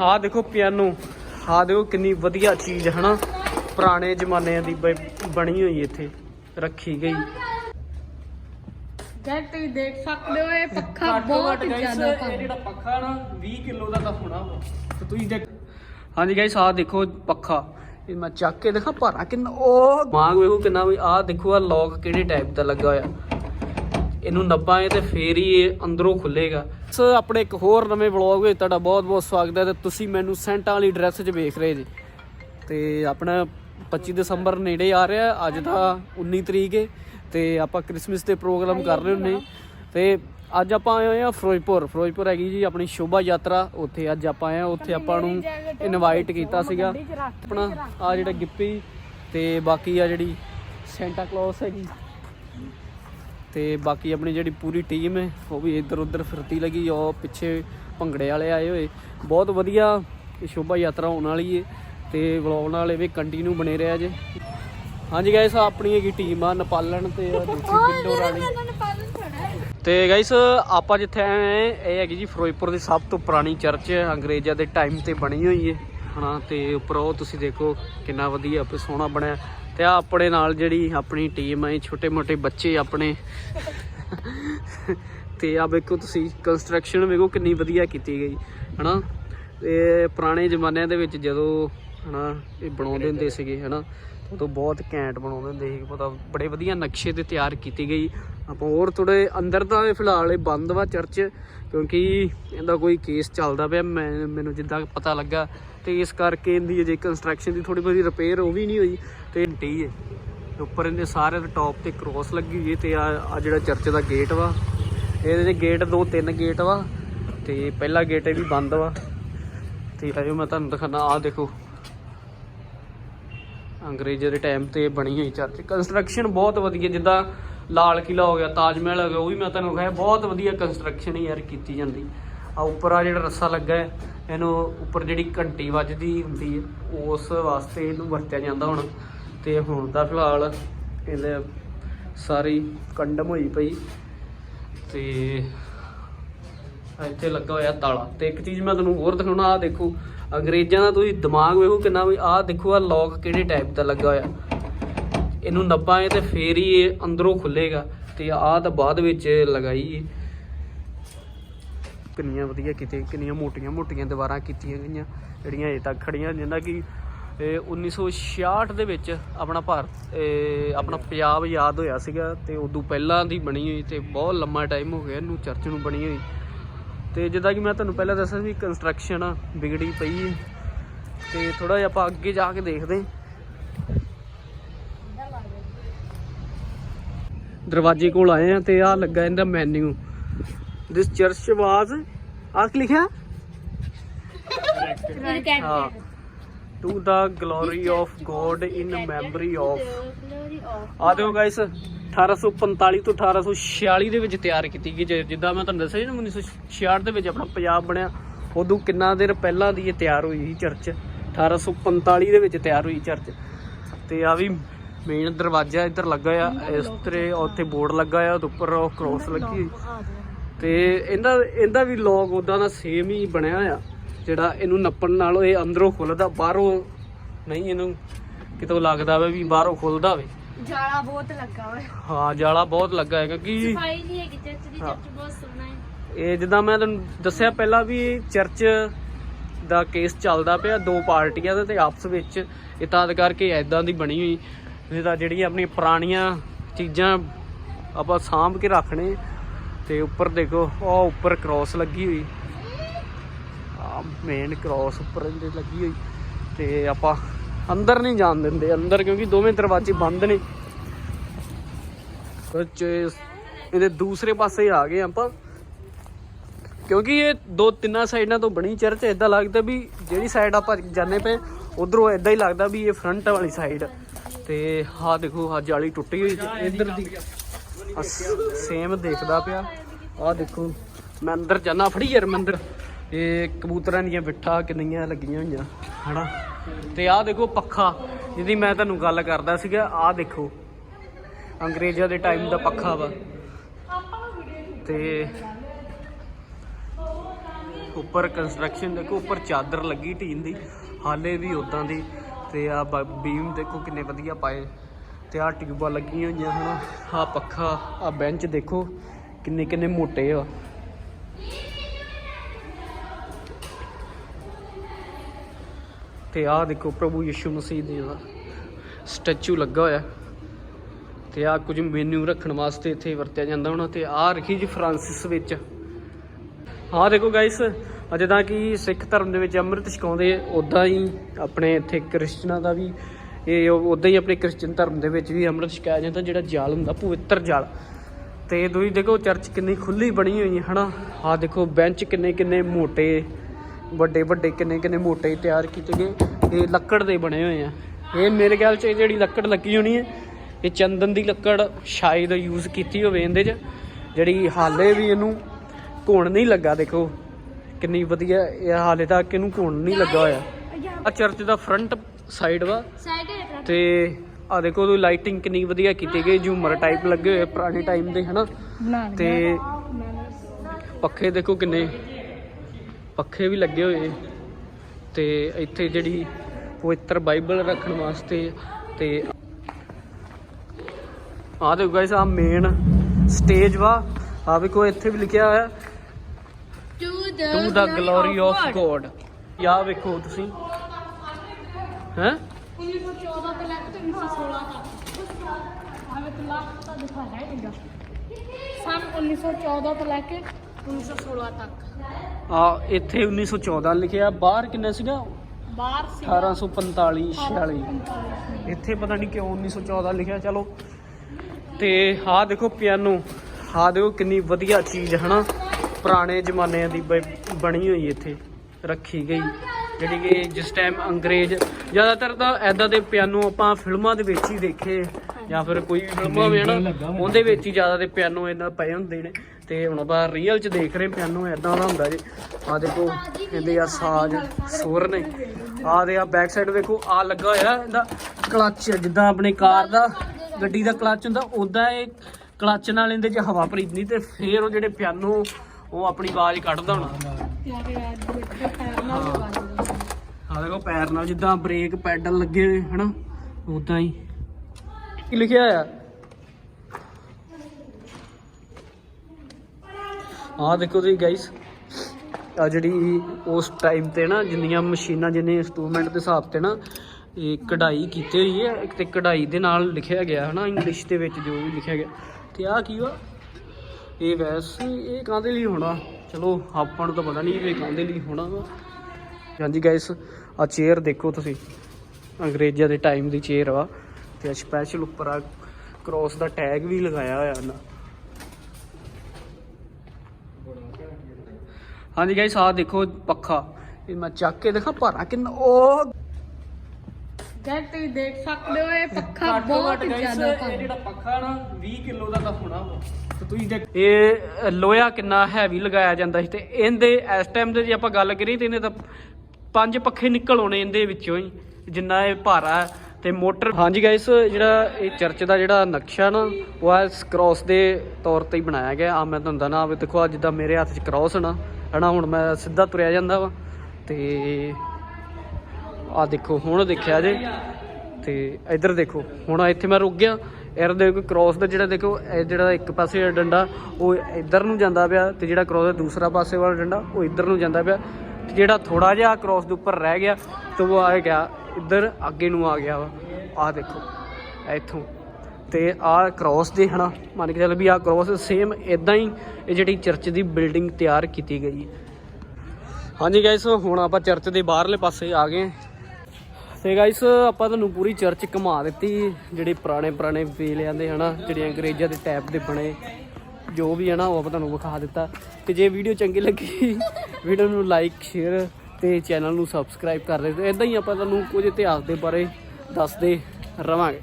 ਆਹ ਦੇਖੋ ਪਿਆਨੋ ਆਹ ਦੇਖੋ ਕਿੰਨੀ ਵਧੀਆ ਚੀਜ਼ ਹਨਾ? ਪੁਰਾਣੇ ਜ਼ਮਾਨਿਆਂ ਦੀ ਬ- ਬਣੀ ਹੋਈ ਇੱਥੇ ਰੱਖੀ ਗਈ। ਗੈਰ ਤੁਸੀਂ ਦੇਖ ਸਕਦੇ ਹੋ ਇਹ ਪੱਖਾ ਬਹੁਤ ਜ਼ਿਆਦਾ ਕੰਮ ਪੱਖਾ ਨਾ 20 ਕਿਲੋ ਦਾ ਤਾਂ ਹੋਣਾ ਵਾ। ਤੇ ਤੁਸੀਂ ਦੇਖ ਹਾਂਜੀ ਗਾਇਸ ਆਹ ਦੇਖੋ ਪੱਖਾ। ਇਹ ਮੈਂ ਚੱਕ ਕੇ ਦਿਖਾ ਭਾਰਾ ਕਿੰਨਾ ਉਹ ਦਿਮਾਗ ਵੇਖੋ ਕਿੰਨਾ ਵੀ ਆਹ ਦੇਖੋ ਆ ਲੌਕ ਕਿਹੜੇ ਟਾਈਪ ਦਾ ਲੱਗਾ ਹੋਇਆ। ਇਹਨੂੰ ਨੱਪਾਂਗੇ ਤੇ ਫੇਰ ਹੀ ਇਹ ਅੰਦਰੋਂ ਖੁੱਲੇਗਾ। ਸੋ ਆਪਣੇ ਇੱਕ ਹੋਰ ਨਵੇਂ ਵਲੌਗ ਵਿੱਚ ਤੁਹਾਡਾ ਬਹੁਤ ਬਹੁਤ ਸਵਾਗਤ ਹੈ ਤੇ ਤੁਸੀਂ ਮੈਨੂੰ ਸੈਂਟਾਂ ਵਾਲੀ ਡਰੈਸ 'ਚ ਵੇਖ ਰਹੇ ਜੀ। ਤੇ ਆਪਣਾ 25 ਦਸੰਬਰ ਨੇੜੇ ਆ ਰਿਹਾ ਅੱਜ ਦਾ 19 ਤਰੀਕ ਹੈ ਤੇ ਆਪਾਂ ਕ੍ਰਿਸਮਸ ਦੇ ਪ੍ਰੋਗਰਾਮ ਕਰ ਰਹੇ ਹੁੰਨੇ ਤੇ ਅੱਜ ਆਪਾਂ ਆਏ ਆ ਫਿਰੋਜ਼ਪੁਰ ਫਿਰੋਜ਼ਪੁਰ ਹੈਗੀ ਜੀ ਆਪਣੀ ਸ਼ੋਭਾ ਯਾਤਰਾ ਉੱਥੇ ਅੱਜ ਆਪਾਂ ਆਏ ਆ ਉੱਥੇ ਆਪਾਂ ਨੂੰ ਇਨਵਾਈਟ ਕੀਤਾ ਸੀਗਾ। ਆਪਣਾ ਆ ਜਿਹੜਾ ਗਿੱਪੀ ਤੇ ਬਾਕੀ ਆ ਜਿਹੜੀ ਸੈਂਟਾ ਕਲੌਸ ਹੈਗੀ। ਤੇ ਬਾਕੀ ਆਪਣੀ ਜਿਹੜੀ ਪੂਰੀ ਟੀਮ ਹੈ ਉਹ ਵੀ ਇੱਧਰ ਉੱਧਰ ਫਿਰਤੀ ਲੱਗੀ ਉਹ ਪਿੱਛੇ ਭੰਗੜੇ ਵਾਲੇ ਆਏ ਹੋਏ। ਬਹੁਤ ਵਧੀਆ ਸ਼ੋਭਾ ਯਾਤਰਾ ਹੋਣ ਵਾਲੀ ਹੈ ਤੇ ਵਲੌਗ ਨਾਲ ਇਹ ਵੀ ਕੰਟੀਨਿਊ ਬਣੇ ਰਿਹਾ ਜੇ। ਹਾਂਜੀ ਗਾਇਸ ਆਪਣੀ ਹੈਗੀ ਟੀਮ ਆ ਨਪਾਲਣ ਤੇ ਬਿੰਡੋ ਰਾਣੀ। ਤੇ ਗਾਇਸ ਆਪਾਂ ਜਿੱਥੇ ਆਏ ਇਹ ਹੈਗੀ ਜੀ ਫਿਰੋਜ਼ਪੁਰ ਦੀ ਸਭ ਤੋਂ ਪੁਰਾਣੀ ਚਰਚ ਹੈ ਅੰਗਰੇਜ਼ਾਂ ਦੇ ਟਾਈਮ ਤੇ ਬਣੀ ਹੋਈ ਹੈ ਹਨਾ ਤੇ ਉੱਪਰ ਉਹ ਤੁਸੀਂ ਦੇਖੋ ਕਿੰਨਾ ਵਧੀਆ ਸੋਹਣਾ ਬਣਿਆ। ਤੇ ਆ ਆਪਣੇ ਨਾਲ ਜਿਹੜੀ ਆਪਣੀ ਟੀਮ ਹੈ ਛੋਟੇ ਮੋਟੇ ਬੱਚੇ ਆਪਣੇ। ਤੇ ਆ ਵੇਖੋ ਤੁਸੀਂ ਕੰਸਟਰਕਸ਼ਨ ਵੇਖੋ ਕਿੰਨੀ ਵਧੀਆ ਕੀਤੀ ਗਈ, ਹਨਾ? ਤੇ ਪੁਰਾਣੇ ਜ਼ਮਾਨਿਆਂ ਦੇ ਵਿੱਚ ਜਦੋਂ, ਹਨਾ, ਇਹ ਬਣਾਉਂਦੇ ਹੁੰਦੇ ਸੀਗੇ, ਹਨਾ? ਉਦੋਂ ਬਹੁਤ ਘੈਂਟ ਬਣਾਉਂਦੇ ਹੁੰਦੇ ਸੀ ਪਤਾ ਬੜੇ ਵਧੀਆ ਨਕਸ਼ੇ ਤੇ ਤਿਆਰ ਕੀਤੀ ਗਈ। ਆਪਾਂ ਹੋਰ ਥੋੜੇ ਅੰਦਰ ਤਾਂ ਫਿਲਹਾਲ ਇਹ ਬੰਦ ਵਾ ਚਰਚ ਕਿਉਂਕਿ ਇਹਦਾ ਕੋਈ ਕੇਸ ਚੱਲਦਾ ਪਿਆ, ਮੈਂ, ਮੈਨੂੰ ਜਿੱਦਾਂ ਪਤਾ ਲੱਗਾ ਤੇ ਇਸ ਕਰਕੇ ਇਹਦੀ ਜੇ ਕੰਸਟਰਕਸ਼ਨ ਦੀ ਥੋੜੀ ਬਹੁਤੀ ਰਿਪੇਅਰ ਉਹ ਵੀ ਨਹੀਂ ਹੋਈ ਤੇ ਟੀ ਹੈ ਉੱਪਰ ਇਹਦੇ ਸਾਰੇ ਦੇ ਟੌਪ ਤੇ ਕ੍ਰੋਸ ਲੱਗੀ ਹੋਈ ਹੈ ਤੇ ਆ ਜਿਹੜਾ ਚਰਚ ਦਾ ਗੇਟ ਵਾ, ਇਹਦੇ ਦੇ ਗੇਟ ਦੋ ਤਿੰਨ ਗੇਟ ਵਾ ਤੇ ਪਹਿਲਾ ਗੇਟ ਇਹ ਵੀ ਬੰਦ ਵਾ। ਤੇ ਆਇਓ ਮੈਂ ਤੁਹਾਨੂੰ ਦਿਖਾਣਾ ਆ ਦੇਖੋ। ਅੰਗਰੇਜ਼ਾਂ ਦੇ ਟਾਈਮ ਤੇ ਬਣੀ ਹੋਈ ਚਰਚ ਕੰਸਟਰਕਸ਼ਨ ਬਹੁਤ ਵਧੀਆ, ਜਿੱਦਾਂ ਲਾਲ ਕਿਲਾ ਹੋ ਗਿਆ, ਤਾਜ ਮਹਿਲ ਹੋ ਗਿਆ, ਉਹ ਵੀ ਮੈਂ ਤੁਹਾਨੂੰ ਕਿਹਾ ਬਹੁਤ ਵਧੀਆ ਕੰਸਟਰਕਸ਼ਨ ਯਾਰ ਕੀਤੀ ਜਾਂਦੀ। ਆ ਉੱਪਰ ਆ ਜਿਹੜਾ ਰੱਸਾ ਲੱਗਾ ਹੈ ਇਹਨੂੰ ਉੱਪਰ ਜਿਹੜੀ ਘੰਟੀ ਵੱਜਦੀ ਹੁੰਦੀ ਹੈ, ਉਸ ਵਾਸਤੇ ਇਹਨੂੰ ਵਰਤਿਆ ਜਾਂਦਾ ਹੁਣ। ਤੇ ਹੁਣ ਤਾਂ ਫਿਲਹਾਲ ਇਹਦੇ ਸਾਰੀ ਕੰਡਮ ਹੋਈ ਪਈ। ਤੇ ਇੱਥੇ ਲੱਗਾ ਹੋਇਆ ਤਾਲਾ। ਤੇ ਇੱਕ ਚੀਜ਼ ਮੈਂ ਤੁਹਾਨੂੰ ਹੋਰ ਦਿਖਾਉਣਾ ਆ ਦੇਖੋ, ਅੰਗਰੇਜ਼ਾਂ ਦਾ ਤੁਸੀਂ ਦਿਮਾਗ ਵੇਖੋ ਕਿੰਨਾ ਵੀ, ਆਹ ਦੇਖੋ ਆ ਲੌਕ ਕਿਹੜੇ ਟਾਈਪ ਦਾ ਲੱਗਾ ਹੋਇਆ। ਇਹਨੂੰ ਨੱਪਾਂਗੇ ਤੇ ਫੇਰ ਹੀ ਇਹ ਅੰਦਰੋਂ ਖੁੱਲੇਗਾ। ਤੇ ਆਹ ਤਾਂ ਬਾਅਦ ਵਿੱਚ ਲਗਾਈ ਕਿੰਨੀਆਂ ਵਧੀਆ ਕੀਤੀਆਂ, ਕਿੰਨੀਆਂ ਮੋਟੀਆਂ ਮੋਟੀਆਂ ਦੀਵਾਰਾਂ ਕੀਤੀਆਂ ਗਈਆਂ, ਜਿਹੜੀਆਂ ਅਜੇ ਤੱਕ ਖੜੀਆਂ ਜਿੰਦਾ ਕਿ, ਇਹ 1966 ਦੇ ਵਿੱਚ ਆਪਣਾ ਭਾਰਤ ਆਪਣਾ ਪੰਜਾਬ ਆਜ਼ਾਦ ਹੋਇਆ ਸੀਗਾ ਤੇ ਉਦੋਂ ਪਹਿਲਾਂ ਦੀ ਬਣੀ ਹੋਈ ਤੇ ਬਹੁਤ ਲੰਮਾ ਟਾਈਮ ਹੋ ਗਿਆ ਇਹਨੂੰ ਚਰਚ ਨੂੰ ਬਣੀ ਹੋਈ। ਤੇ ਜਿੱਦਾਂ ਕਿ ਮੈਂ ਤੁਹਾਨੂੰ ਪਹਿਲਾਂ ਦੱਸਿਆ ਸੀ ਕੰਸਟਰਕਸ਼ਨ ਵਿਗੜੀ ਪਈ ਹੈ ਤੇ ਥੋੜਾ ਜਿਹਾ ਆਪਾਂ ਅੱਗੇ ਜਾ ਕੇ ਦੇਖਦੇ ਦਰਵਾਜ਼ੇ ਕੋਲ ਆਏ ਆ ਤੇ ਆ ਲੱਗਾ ਇਹਦਾ ਮੈਨੂ ਦਿਸ ਚਰਚ ਵਾਜ਼ ਆਹ ਕੀ ਲਿਖਿਆ? ਹਾਂ। To the glory of God in memory of ਆ ਦੇਖੋ ਗਾਇਸ 1845 ਤੋਂ 1846 ਦੇ ਵਿੱਚ ਤਿਆਰ ਕੀਤੀ ਗਈ ਜਿ- ਜਿੱਦਾਂ ਮੈਂ ਤੁਹਾਨੂੰ ਦੱਸਿਆ ਸੀ ਨਾ 1966 ਦੇ ਵਿੱਚ ਆਪਣਾ ਪੰਜਾਬ ਬਣਿਆ ਉਦੋਂ ਕਿੰਨਾ ਦੇਰ ਪਹਿਲਾਂ ਦੀ ਇਹ ਤਿਆਰ ਹੋਈ ਸੀ ਚਰਚ 1845 ਦੇ ਵਿੱਚ ਤਿਆਰ ਹੋਈ ਚਰਚ ਤੇ ਆ ਵੀ ਮੇਨ ਦਰਵਾਜ਼ਾ ਇੱਧਰ ਲੱਗਾ ਆ ਇਸ ਤਰ੍ਹਾਂ ਉੱਥੇ ਬੋਰਡ ਲੱਗਾ ਆ ਉਹਦੇ ਉੱਪਰ ਉਹ ਕ੍ਰੋਸ ਲੱਗੀ ਹੋਈ। ਤੇ ਇਹਦਾ ਇਹਦਾ ਵੀ ਲੋਕ ਉਦਾਂ ਦਾ ਸੇਮ ਹੀ ਬਣਿਆ ਆ ਜਿਹੜਾ ਇਹਨੂੰ ਨੱਪਣ ਨਾਲ ਇਹ ਅੰਦਰੋਂ ਖੁੱਲਦਾ ਬਾਹਰੋਂ ਨਹੀਂ ਇਹਨੂੰ ਕਿਤੋਂ ਲੱਗਦਾ ਵੇ ਵੀ ਬਾਹਰੋਂ ਖੁੱਲਦਾ ਵੇ। ਜਾਲਾ ਬਹੁਤ ਲੱਗਾ ਹੋਇਆ ਹਾਂ ਜਾਲਾ ਬਹੁਤ ਲੱਗਾ ਹੈ ਕਿਉਂਕਿ ਸਫ਼ਾਈ ਨਹੀਂ ਹੈਗੀ ਚਰਚ ਦੀ। ਚਰਚ ਬਹੁਤ ਸੋਹਣਾ ਹੈ। ਇਹ ਜਿੱਦਾਂ ਮੈਂ ਤੁਹਾਨੂੰ ਦੱਸਿਆ ਪਹਿਲਾਂ ਵੀ ਚਰਚ ਦਾ ਕੇਸ ਚੱਲਦਾ ਪਿਆ ਦੋ ਪਾਰਟੀਆਂ ਦਾ ਤੇ ਆਪਸ ਵਿੱਚ ਇਹ ਤਦ ਕਰਕੇ ਐਦਾਂ ਦੀ ਬਣੀ ਹੋਈ ਤਾਂ ਜਿਹੜੀਆਂ ਆਪਣੀਆਂ ਪੁਰਾਣੀਆਂ ਚੀਜ਼ਾਂ ਆਪਾਂ ਸਾਂਭ ਕੇ ਰੱਖਣੇ ਤੇ ਉੱਪਰ ਦੇਖੋ ਉਹ ਉੱਪਰ ਕ੍ਰਾਸ ਲੱਗੀ ਹੋਈ। ਆ ਮੇਨ ਕ੍ਰਾਸ ਉੱਪਰ ਇਹਦੇ ਲੱਗੀ ਹੋਈ। ਤੇ ਆਪਾਂ ਅੰਦਰ ਨਹੀਂ ਜਾਣ ਦਿੰਦੇ, ਅੰਦਰ ਕਿਉਂਕਿ ਦੋਵੇਂ ਦਰਵਾਜ਼ੇ ਬੰਦ ਨੇ। ਕੁਝ ਇਹਦੇ ਦੂਸਰੇ ਪਾਸੇ ਆ ਗਏ ਆਪਾਂ। ਕਿਉਂਕਿ ਇਹ ਦੋ ਤਿੰਨਾਂ ਸਾਈਡਾਂ ਤੋਂ ਬਣੀ ਚਰਚ ਇਦਾਂ ਲੱਗਦਾ ਵੀ ਜਿਹੜੀ ਸਾਈਡ ਆਪਾਂ ਜਾਂਦੇ ਪਏ, ਉਧਰੋਂ ਇਦਾਂ ਹੀ ਲੱਗਦਾ ਵੀ ਇਹ ਫਰੰਟ ਵਾਲੀ ਸਾਈਡ ਤੇ ਆਹ ਦੇਖੋ, ਆਹ ਜਾਲੀ ਟੁੱਟੀ ਹੋਈ ਇੱਧਰ ਦੀ। ਸੇਮ ਦੇਖਦਾ ਪਿਆ। ਆਹ ਦੇਖੋ, ਮੈਂ ਅੰਦਰ ਜਾਣਾ ਫੜੀ ਯਾਰ ਮੈਂ ਅੰਦਰ। ਇਹ ਕਬੂਤਰਾਂ ਦੀਆਂ ਵਿੱਠਾਂ ਕਿੰਨੀਆਂ ਲੱਗੀਆਂ ਹੋਈਆਂ, ਹਨਾ? ਤੇ ਆਹ ਦੇਖੋ ਪੱਖਾ, ਜਿਹਦੀ ਮੈਂ ਤੁਹਾਨੂੰ ਗੱਲ ਕਰਦਾ ਸੀਗਾ, ਆਹ ਦੇਖੋ। ਅੰਗਰੇਜ਼ਾਂ ਦੇ ਟਾਈਮ ਦਾ ਪੱਖਾ ਵਾ। ਤੇ ਉੱਪਰ ਕੰਸਟਰਕਸ਼ਨ ਦੇਖੋ, ਉੱਪਰ ਚਾਦਰ ਲੱਗੀ ਟੀਨ ਦੀ, ਹਾਲੇ ਵੀ ਉਦਾਂ ਦੀ। ਤੇ ਆ ਬੀਮ ਦੇਖੋ ਕਿੰਨੇ ਵਧੀਆ ਪਾਏ। ਤੇ ਆ ਟਿਊਬਾਂ ਲੱਗੀਆਂ ਹੋਈਆਂ ਹਨ। ਆ ਪੱਖਾ ਆ ਬੈਂਚ ਦੇਖੋ ਕਿੰਨੇ ਕਿੰਨੇ ਮੋਟੇ ਆ। ਤੇ ਆ ਦੇਖੋ ਪ੍ਰਭੂ ਯਿਸੂ ਮਸੀਹ ਜੀ ਦਾ ਸਟੈਚੂ ਲੱਗਾ ਹੋਇਆ। ਤੇ ਆ ਕੁਝ ਮੈਨੂ ਰੱਖਣ ਵਾਸਤੇ ਇੱਥੇ ਵਰਤਿਆ ਜਾਂਦਾ ਹੁਣ ਤੇ ਆ ਰੱਖੀ ਜੀ ਫਰਾਂਸਿਸ ਵਿੱਚ। ਹਾਂ ਦੇਖੋ ਗਾਇਸ ਜਿੱਦਾਂ ਕਿ ਸਿੱਖ ਧਰਮ ਦੇ ਵਿੱਚ ਅੰਮ੍ਰਿਤ ਛਕਾਉਂਦੇ ਉਦਾਂ ਹੀ ਆਪਣੇ ਇੱਥੇ ਕ੍ਰਿਸਚਨਾਂ ਦਾ ਵੀ ਇਹ ਉਦਾਂ ਹੀ ਆਪਣੇ ਕ੍ਰਿਸਚਨ ਧਰਮ ਦੇ ਵਿੱਚ ਵੀ ਅੰਮ੍ਰਿਤ ਛਕਾਇਆ ਜਾਂਦਾ ਜਿਹੜਾ ਜਾਲ ਹੁੰਦਾ ਪਵਿੱਤਰ ਜਾਲ। ਤੇ ਤੁਸੀਂ ਦੇਖੋ ਚਰਚ ਕਿੰਨੀ ਖੁੱਲੀ ਬਣੀ ਹੋਈ ਹੈ ਹਨਾ? ਆਹ ਦੇਖੋ ਬੈਂਚ ਕਿੰਨੇ ਕਿੰਨੇ ਮੋਟੇ ਵੱਡੇ ਵੱਡੇ ਕਿੰਨੇ ਕਿੰਨੇ ਮੋਟੇ ਤਿਆਰ ਕੀਤੇ ਗਏ। ਇਹ ਲੱਕੜ ਦੇ ਬਣੇ ਹੋਏ ਆ। ਇਹ ਮੇਰੇ ਖਿਆਲ ਚ ਇਹ ਜਿਹੜੀ ਲੱਕੜ ਲੱਗੀ ਹੋਣੀ ਹੈ ਇਹ ਚੰਦਨ ਦੀ ਲੱਕੜ ਸ਼ਾਇਦ ਯੂਜ਼ ਕੀਤੀ ਹੋਵੇ ਇਹਦੇ 'ਚ। ਜਿਹੜੀ ਹਾਲੇ ਵੀ ਇਹਨੂੰ ਘੁਣ ਨਹੀਂ ਲੱਗਾ ਦੇਖੋ। ਕਿੰਨੀ ਵਧੀਆ ਇਹ ਹਾਲੇ ਤੱਕ ਇਹਨੂੰ ਘੁਣ ਨਹੀਂ ਲੱਗਾ ਹੋਇਆ। ਆ ਚਰਚ ਦਾ ਫਰੰਟ ਸਾਈਡ ਵਾ। ਸਾਈਡ ਤੇ ਆ ਦੇਖੋ ਉਹ ਲਾਈਟਿੰਗ ਕਿੰਨੀ ਵਧੀਆ ਕੀਤੀ ਗਈ ਝੂਮਰ ਟਾਈਪ ਲੱਗੇ ਹੋਏ ਪੁਰਾਣੇ ਟਾਈਮ ਦੇ ਹਨਾ? ਤੇ ਪੱਖੇ ਦੇਖੋ ਕਿੰਨੇ ਪੱਖੇ ਵੀ ਲੱਗੇ ਹੋਏ ਤੇ ਇੱਥੇ ਜਿਹੜੀ ਪਵਿੱਤਰ ਬਾਈਬਲ ਰੱਖਣ ਵਾਸਤੇ ਤੇ ਆ ਦੇਖੋ ਗਾਇਸ ਆ ਮੇਨ ਸਟੇਜ ਵਾ। ਆ ਵੇਖੋ ਇੱਥੇ ਵੀ ਲਿਖਿਆ ਹੋਇਆ। To the glory of God ਯਾ ਵੇਖੋ ਤੁਸੀਂ। ਹੈ? 1914 ਤੋਂ ਲੈ ਕੇ 1916 तक हमेतुल्ला का 1914 ਤੋਂ ਲੈ ਕੇ 1916 ਤੱਕ ਆ ਇੱਥੇ 1914 ਲਿਖਿਆ, ਬਾਹਰ ਕਿੰਨਾ ਸੀਗਾ? ਬਾਹਰ ਸੀ 1845 46 ਇੱਥੇ ਪਤਾ ਨਹੀਂ ਕਿਉਂ 1914 ਲਿਖਿਆ, ਚਲੋ। ਤੇ ਆਹ ਦੇਖੋ ਪਿਆਨੋ, ਆਹ ਦੇਖੋ ਕਿੰਨੀ ਵਧੀਆ ਚੀਜ਼ ਹੈ ਨਾ ਪੁਰਾਣੇ ਜ਼ਮਾਨੇ ਦੀ ਬਣੀ ਹੋਈ ਇੱਥੇ, ਰੱਖੀ ਗਈ। ਜਿਹੜੀ ਕਿ ਜਿਸ ਟਾਈਮ ਅੰਗਰੇਜ਼ ਜ਼ਿਆਦਾਤਰ ਤਾਂ ਐਦਾਂ ਦੇ ਪਿਆਨੋ ਆਪਾਂ ਫਿਲਮਾਂ ਦੇ ਵਿੱਚ ਹੀ ਦੇਖੇ ਜਾਂ ਫਿਰ ਕੋਈ ਵੀ ਫਿਲਮ ਹੋਵੇ ਨਾ ਉਹਦੇ ਵਿੱਚ ਹੀ ਜ਼ਿਆਦਾ ਦੇ ਪਿਆਨੋ ਇਹਨਾਂ ਪਏ ਹੁੰਦੇ ਨੇ ਤੇ ਹੁਣ ਆਪਾਂ ਰੀਅਲ 'ਚ ਦੇਖ ਰਹੇ ਪਿਆਨੋ ਐਦਾਂ ਦਾ ਹੁੰਦਾ ਜੀ। ਆਹ ਦੇਖੋ ਇਹਦੇ ਆ ਸਾਜ਼ ਸੁਰ ਨੇ। ਆਹ ਦੇ ਆ ਬੈਕ ਸਾਈਡ ਵੇਖੋ ਆ ਲੱਗਾ ਹੋਇਆ ਇਹਦਾ ਕਲੱਚ ਜਿੱਦਾਂ ਆਪਣੇ ਕਾਰ ਦਾ ਗੱਡੀ ਦਾ ਕਲੱਚ ਹੁੰਦਾ ਉਦਾਂ ਇਹ ਕਲੱਚ ਨਾਲ ਇਹਦੇ 'ਚ ਹਵਾ ਭਰੀਦਣੀ ਤੇ ਫੇਰ ਉਹ ਜਿਹੜੇ ਪਿਆਨੋ ਉਹ ਆਪਣੀ ਆਵਾਜ਼ ਕੱਢਦਾ ਹੋਣਾ ਯਾਰ ਯਾਰ ਬੇਟੇ ਪੈਰ ਨਾਲ ਲਗਾ ਦਿੰਦੇ ਆ ਪੈਰ ਨਾਲ ਜਿੱਦਾਂ ਬ੍ਰੇਕ ਪੈਡਲ ਲੱਗੇ ਹੋਏ, ਹਨਾ? ਉਦਾਂ ਹੀ। ਕੀ ਲਿਖਿਆ ਆ ਆ ਦੇਖੋ ਤੁਸੀਂ ਗਾਇਸ ਆ ਜਿਹੜੀ ਉਸ ਟਾਈਮ ਤੇ ਨਾ ਜਿੰਨੀਆਂ ਮਸ਼ੀਨਾਂ ਜਿੰਨੇ ਇੰਸਟਰੂਮੈਂਟ ਦੇ ਹਿਸਾਬ ਤੇ ਨਾ ਇਹ ਕਢਾਈ ਕੀਤੀ ਹੋਈ ਹੈ, ਇੱਕ ਤੇ ਕਢਾਈ ਦੇ ਨਾਲ ਲਿਖਿਆ ਗਿਆ, ਹਨਾ? ਇੰਗਲਿਸ਼ ਦੇ ਵਿੱਚ ਜੋ ਵੀ ਲਿਖਿਆ ਗਿਆ। ਤੇ ਆ ਕੀ ਵਾ? ਇਹ ਵੈਸੇ, ਇਹ ਕਾਹਦੇ ਲਈ ਹੋਣਾ? ਚਲੋ, ਆਪਾਂ ਨੂੰ ਤਾਂ ਪਤਾ ਨਹੀਂ ਵੀ ਇਹ ਕਾਹਦੇ ਲਈ ਹੋਣਾ ਵਾ। ਹਾਂਜੀ ਗਾਇਸ ਆ ਚੇਅਰ ਦੇਖੋ ਤੁਸੀਂ। ਅੰਗਰੇਜ਼ਾਂ ਦੇ ਟਾਈਮ ਦੀ ਚੇਅਰ ਵਾ। ਤੇ ਸਪੈਸ਼ਲ ਉੱਪਰ ਆ ਕ੍ਰੋਸ ਦਾ ਟੈਗ ਵੀ ਲਗਾਇਆ ਹੋਇਆ ਨਾ। ਹਾਂਜੀ ਗਾਇਸ ਆ ਦੇਖੋ ਪੱਖਾ। ਇਹ ਮੈਂ ਚੱਕ ਕੇ ਦਿਖਾ ਭਾਰਾ ਕਿੰਨਾ ਉਹ ਗੈਰ ਤੁਸੀਂ ਦੇਖ ਸਕਦੇ ਹੋ ਇਹ ਪੱਖਾ ਬਹੁਤ ਜ਼ਿਆਦਾ ਇਹ ਜਿਹੜਾ ਪੱਖਾ ਨਾ 20 ਕਿਲੋ ਦਾ ਤਾਂ ਹੋਣਾ ਵਾ। ਤੇ ਤੁਸੀਂ ਦੇਖ ਇਹ ਲੋਹਾ ਕਿੰਨਾ ਹੈਵੀ ਲਗਾਇਆ ਜਾਂਦਾ ਸੀ। ਤੇ ਇਹਦੇ ਇਸ ਟਾਈਮ ਦੇ ਜੇ ਆਪਾਂ ਗੱਲ ਕਰੀਏ ਤੇ ਇਹਨੇ ਤਾਂ ਪੰਜ ਪੱਖੇ ਨਿਕਲ ਆਉਣੇ ਇਹਦੇ ਵਿੱਚੋਂ ਹੀ, ਜਿੰਨਾ ਇਹ ਭਾਰਾ ਹੈ ਤੇ ਮੋਟਰ। ਹਾਂਜੀ ਗਾਇਸ ਜਿਹੜਾ ਇਹ ਚਰਚ ਦਾ ਜਿਹੜਾ ਨਕਸ਼ਾ ਨਾ, ਉਹ ਆ ਕ੍ਰਾਸ ਦੇ ਤੌਰ ਤੇ ਹੀ ਬਣਾਇਆ ਗਿਆ। ਆ ਮੈਂ ਤੁਹਾਨੂੰ ਦੱਸਣਾ ਵੀ ਦੇਖੋ ਆ ਜਿੱਦਾਂ ਮੇਰੇ ਹੱਥ 'ਚ ਕ੍ਰਾਸ ਨਾ ਹਨਾ ਹੁਣ ਮੈਂ ਸਿੱਧਾ ਤੁਰਿਆ ਜਾਂਦਾ ਵਾ। ਤੇ ਆ ਦੇਖੋ, ਹੁਣ ਦੇਖਿਆ ਜੇ, ਤੇ ਇੱਧਰ ਦੇਖੋ, ਹੁਣ ਇੱਥੇ ਮੈਂ ਰੁਕ ਗਿਆ। ਇਹਦੇ ਦੇਖੋ ਕੋਈ ਕ੍ਰਾਸ ਦਾ ਜਿਹੜਾ ਦੇਖੋ, ਇਹ ਜਿਹੜਾ ਇੱਕ ਪਾਸੇ ਦਾ ਡੰਡਾ, ਉਹ ਇੱਧਰ ਨੂੰ ਜਾਂਦਾ ਪਿਆ, ਤੇ ਜਿਹੜਾ ਕ੍ਰਾਸ ਦਾ ਦੂਸਰਾ ਪਾਸੇ ਵਾਲਾ ਡੰਡਾ, ਉਹ ਇੱਧਰ ਨੂੰ ਜਾਂਦਾ ਪਿਆ। ਜਿਹੜਾ ਥੋੜਾ ਜਿਹਾ ਕ੍ਰਾਸ ਦੇ ਉੱਪਰ ਰਹਿ ਗਿਆ, ਤੇ ਉਹ ਆ ਗਿਆ, ਇੱਧਰ ਅੱਗੇ ਨੂੰ ਆ ਗਿਆ ਵਾ। ਆਹ ਦੇਖੋ, ਇੱਥੋਂ। ਤੇ ਆਹ ਕ੍ਰਾਸ ਦੇ, ਹਨਾ, ਮੰਨ ਕੇ ਚੱਲ ਵੀ ਆਹ ਕ੍ਰਾਸ ਸੇਮ ਇਦਾਂ ਹੀ ਇਹ ਜਿਹੜੀ ਚਰਚ ਦੀ ਬਿਲਡਿੰਗ ਤਿਆਰ ਕੀਤੀ ਗਈ ਹਾਂਜੀ ਗਾਇਸ ਹੁਣ ਆਪਾਂ ਚਰਚ ਦੇ ਬਾਹਰਲੇ ਪਾਸੇ ਆ ਗਏ ਹਾਂ। ਤੇ ਗਾਇਸ ਆਪਾਂ ਤੁਹਾਨੂੰ ਪੂਰੀ ਚਰਚ ਘੁਮਾ ਦਿੱਤੀ, ਜਿਹੜੇ ਪੁਰਾਣੇ ਪੁਰਾਣੇ ਵੇਲਿਆਂ ਦੇ, ਹਨਾ ਜਿਹੜੇ ਅੰਗਰੇਜ਼ਾਂ ਦੇ ਟੈਪ ਦੇ ਬਣੇ, ਜੋ ਵੀ ਹੈ ਨਾ ਉਹ ਆਪਾਂ ਤੁਹਾਨੂੰ ਵਿਖਾ ਦਿੱਤਾ। ਤੇ ਜੇ ਵੀਡੀਓ ਚੰਗੀ ਲੱਗੀ ਵੀਡੀਓ ਨੂੰ ਲਾਈਕ ਸ਼ੇਅਰ ਤੇ ਚੈਨਲ ਨੂੰ ਸਬਸਕ੍ਰਾਈਬ ਕਰ ਦਿਓ ਇਦਾਂ ਹੀ ਆਪਾਂ ਤੁਹਾਨੂੰ ਕੁਝ ਇਤਿਹਾਸ ਦੇ ਬਾਰੇ ਦੱਸਦੇ ਰਵਾਂਗੇ।